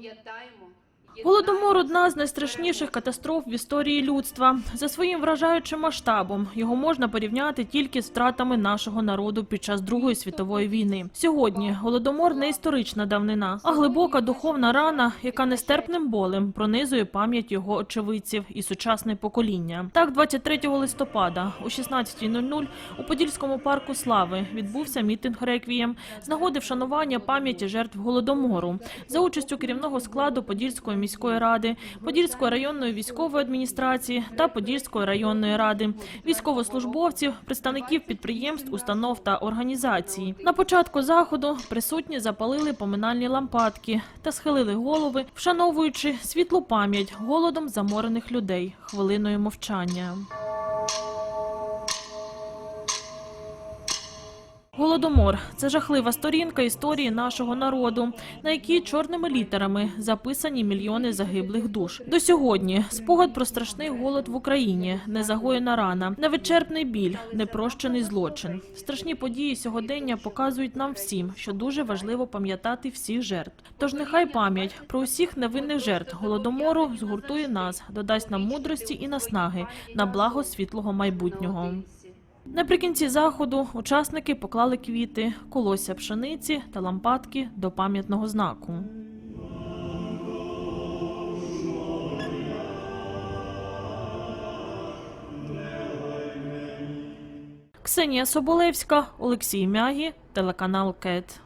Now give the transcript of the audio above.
пам'ятаємо. Голодомор одна з найстрашніших катастроф в історії людства. За своїм вражаючим масштабом його можна порівняти тільки з втратами нашого народу під час Другої світової війни. Сьогодні голодомор не історична давнина, а глибока духовна рана, яка нестерпним болем пронизує пам'ять його очевидців і сучасне покоління. Так, 23 листопада о 16.00 у Подільському парку Слави відбувся мітинг реквієм з нагоди вшанування пам'яті жертв голодомору за участю керівного складу Подільської міської ради, Подільської районної військової адміністрації та Подільської районної ради, військовослужбовців, представників підприємств, установ та організацій. На початку заходу присутні запалили поминальні лампадки та схилили голови, вшановуючи світлу пам'ять голодом заморених людей хвилиною мовчання. Голодомор це жахлива сторінка історії нашого народу, на якій чорними літерами записані мільйони загиблих душ. До сьогодні спогад про страшний голод в Україні, незагоєна рана, невичерпний біль, непрощений злочин. Страшні події сьогодення показують нам всім, що дуже важливо пам'ятати всіх жертв. Тож нехай пам'ять про усіх невинних жертв голодомору згуртує нас, додасть нам мудрості і наснаги на благо світлого майбутнього. Наприкінці заходу учасники поклали квіти, колося пшениці та лампадки до пам'ятного знаку. Ксенія Соболевська, Олексій Мягі, телеканал КЕТ.